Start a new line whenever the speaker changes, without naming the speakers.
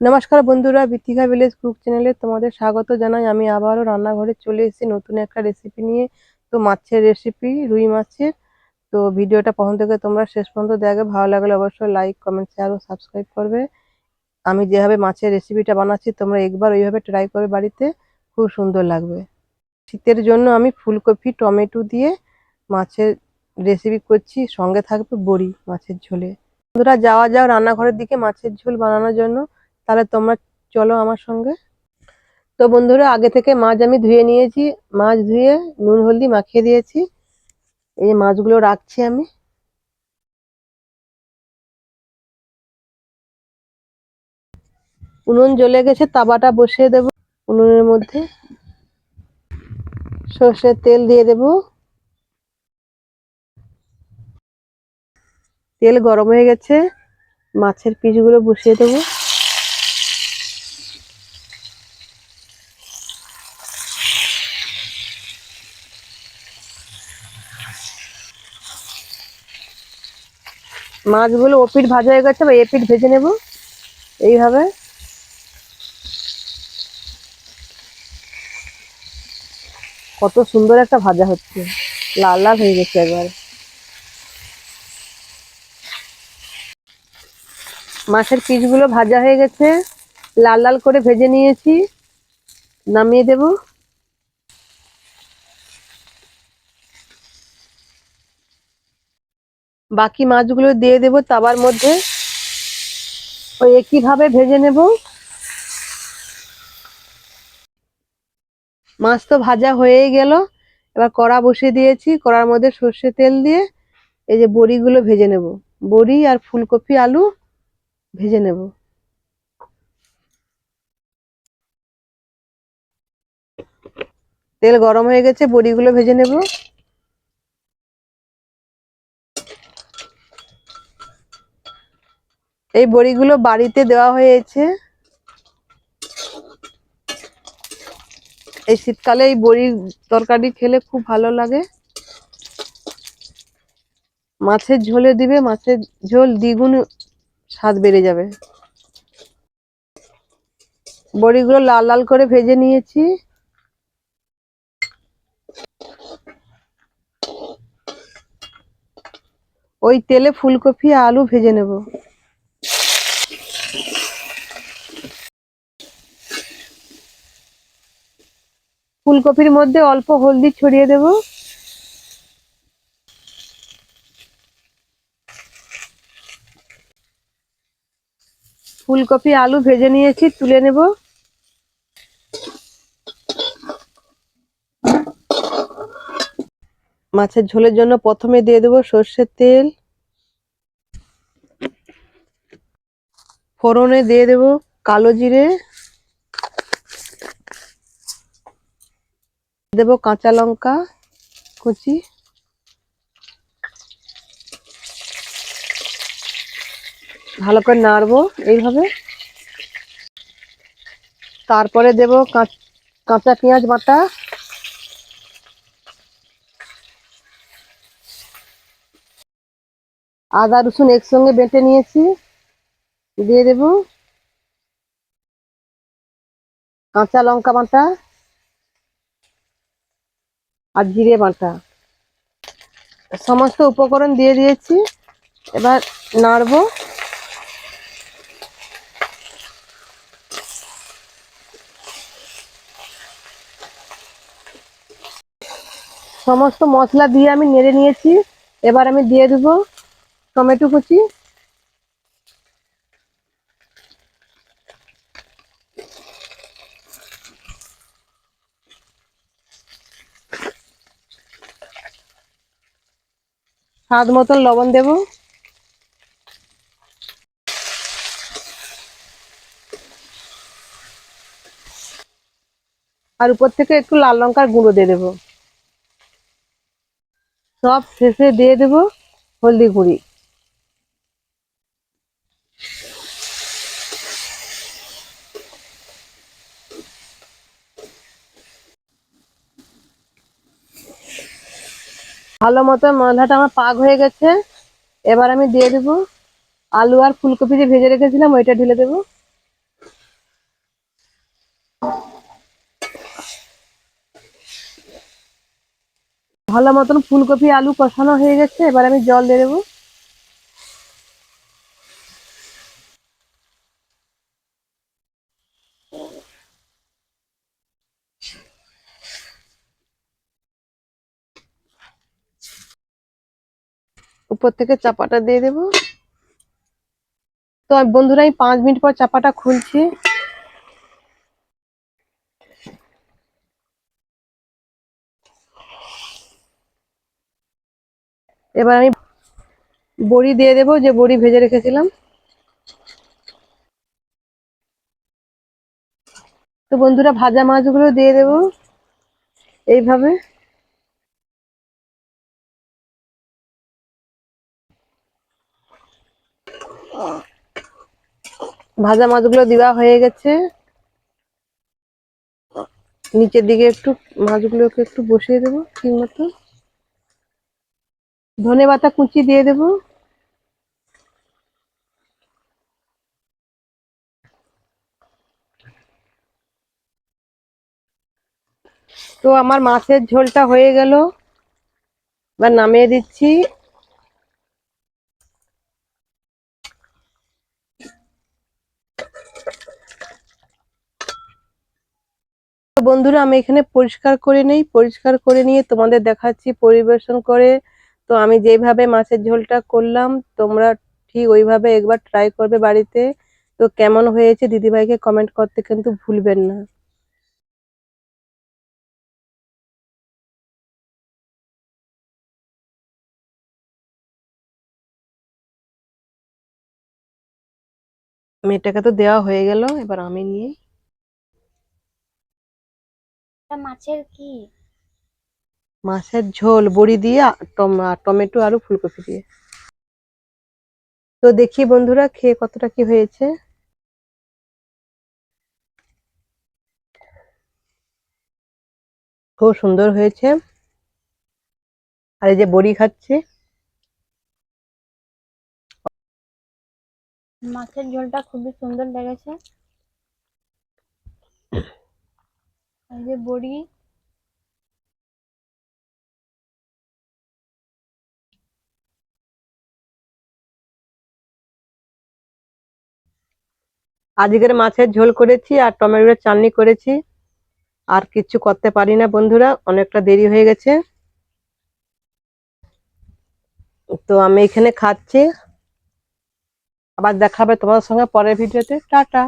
নমস্কার বন্ধুরা, Bithika village cook চ্যানেলে তোমাদের স্বাগত জানাই। আমি আবারও রান্নাঘরে চলে এসেছি নতুন একটা রেসিপি নিয়ে। তো মাছের রেসিপি রুই মাছের। তো ভিডিওটা প্রথম থেকে তোমরা শেষ পর্যন্ত দেখবে। ভালো লাগলে অবশ্যই লাইক কমেন্ট শেয়ার ও সাবস্ক্রাইব করবে। আমি যেভাবে মাছের রেসিপিটা বানাচ্ছি, তোমরা একবার ওইভাবে ট্রাই করবে বাড়িতে। খুব সুন্দর লাগবে। শীতের জন্য আমি ফুলকপি, টমেটো দিয়ে মাছের রেসিপি করছি। সঙ্গে থাকবে বড়ি মাছের ঝোলে। বন্ধুরা, যাওয়া যাও রান্নাঘরের দিকে মাছের ঝোল বানানোর জন্য। তাহলে তোমরা চলো আমার সঙ্গে। তো বন্ধুরা, আগে থেকে মাছ আমি ধুয়ে নিয়েছি। মাছ ধুয়ে নুন, হলদি মাখিয়ে দিয়েছি। এই মাছগুলো রাখছি আমি। উনুন জ্বলে গেছে, তাবাটা বসিয়ে দেব উনুনের মধ্যে। সর্ষের তেল দিয়ে দেব। তেল গরম হয়ে গেছে, মাছের পিসগুলো বসিয়ে দেবো। মাছগুলো ওপিট ভাজা হয়ে গেছে বা এপিট ভেজে নেব। এইভাবে। কত সুন্দর একটা ভাজা হচ্ছে। লাল লাল হয়ে গেছে একবার। মাছের পিসগুলো ভাজা হয়ে গেছে। লাল লাল করে ভেজে নিয়েছি। নামিয়ে দেব। বাকি মাছগুলো দিয়ে দেব তাবার মধ্যে। ওই একইভাবে ভেজে নেব। মাছ তো ভাজা হয়েই গেল। এবার কড়া বসিয়ে দিয়েছি, কড়ার মধ্যে সর্ষে তেল দিয়ে এই যে বড়িগুলো ভেজে নেব। বড়ি আর ফুলকপি, আলু ভেজে নেব। তেল গরম হয়ে গেছে, বড়িগুলো ভেজে নেব। এই বড়িগুলো বাড়িতে দেওয়া হয়েছে। এই শীতকালে এই বড়ির তরকারি খেলে খুব ভালো লাগে। মাছের ঝোলে দিবে, মাছের ঝোল দ্বিগুণ স্বাদ বেড়ে যাবে। বড়িগুলো লাল লাল করে ভেজে নিয়েছি। ওই তেলে ফুলকপি আলু ভেজে নেব। ফুলকপির মধ্যে অল্প হলদি ছড়িয়ে দেব। ফুলকপি, আলু ভেজে নিয়েছি, তুলে নেব। মাছের ঝোলের জন্য প্রথমে দিয়ে দেবো সর্ষের তেল। ফোড়নে দিয়ে দেব কালো জিরে। দেব কাঁচা লঙ্কা, কুচি। ভালো করে নাড়বো এইভাবে। তারপরে দেব কাঁচা পেঁয়াজ বাটা। আদা, রসুন একসঙ্গে বেটে নিয়েছি। দিয়ে দেব কাঁচা লঙ্কা বাটা। আর জিরে বাটা। সমস্ত উপকরণ দিয়ে দিয়েছি। এবার নাড়বো। সমস্ত মশলা দিয়ে আমি নেড়ে নিয়েছি। এবার আমি দিয়ে দেবো টমেটো কুচি। স্বাদ মতন লবণ দেব। আর উপর থেকে একটু লাল লঙ্কার গুঁড়ো দিয়ে দেবো। সব শেষে দিয়ে দেব হলদি গুঁড়ি। ভালো মতো মশলাটা আমার পাক হয়ে গেছে। এবার আমি দিয়ে দেবো আলু আর ফুলকপি যে ভেজে রেখেছিলাম, ওইটা ঢেলে দেবো। ভালো মতন ফুলকপি আলু কষানো হয়ে গেছে, এবার আমি জল দিয়ে দেবো। উপর থেকে চাপাটা দিয়ে দেবো। তো বন্ধুরা, আমি পাঁচ মিনিট পর চাপাটা খুলছি। এবার আমি বড়ি দিয়ে দেবো, যে বড়ি ভেজে রেখেছিলাম। তো বন্ধুরা, ভাজা মাছগুলো দিয়ে দেবো এইভাবে। ভাজা মাছগুলো দেওয়া হয়ে গেছে। নিচের দিকে একটু মাছগুলোকে একটু বসিয়ে দেবো, ঠিক মতো। ধনে পাতা কুচি দিয়ে দেবো। তো আমার মাছের ঝোলটা হয়ে গেল। এবার নামিয়ে দিচ্ছি। বন্ধুরা, আমি এখানে পরিষ্কার করে নেই, পরিষ্কার করে নিয়ে তোমাদের দেখাচ্ছি, পরিবেশন করে। তো আমি যেইভাবে মাছের ঝোলটা করলাম, তোমরা ঠিক ওইভাবে একবার ট্রাই করবে বাড়িতে। তো কেমন হয়েছে দিদিভাইকে কমেন্ট করতে কিন্তু ভুলবেন না। মেয়েটাকে তো দেওয়া হয়ে গেল, এবার আমি নিয়ে
এটা মাছের কি?
মাছের ঝোল বড়ি দিয়ে টমেটো আলু ফুলকপি দিয়ে। তো দেখি বন্ধুরা খেয়ে কতটা কি হয়েছে। খুব সুন্দর হয়েছে। আর এই যে বড়ি খাচ্ছে।
মাছের ঝোলটা খুবই সুন্দর লেগেছে। যে বড়ি।
আজকের মাছের ঝোল করেছি আর টমেটোর চাটনি করেছি। আর কিছু করতে পারি না বন্ধুরা, অনেকটা দেরি হয়ে গেছে। তো আমি এখানে খাচ্ছি। আবার দেখাবে তোমার সঙ্গে পরের ভিডিওতে। টাটা।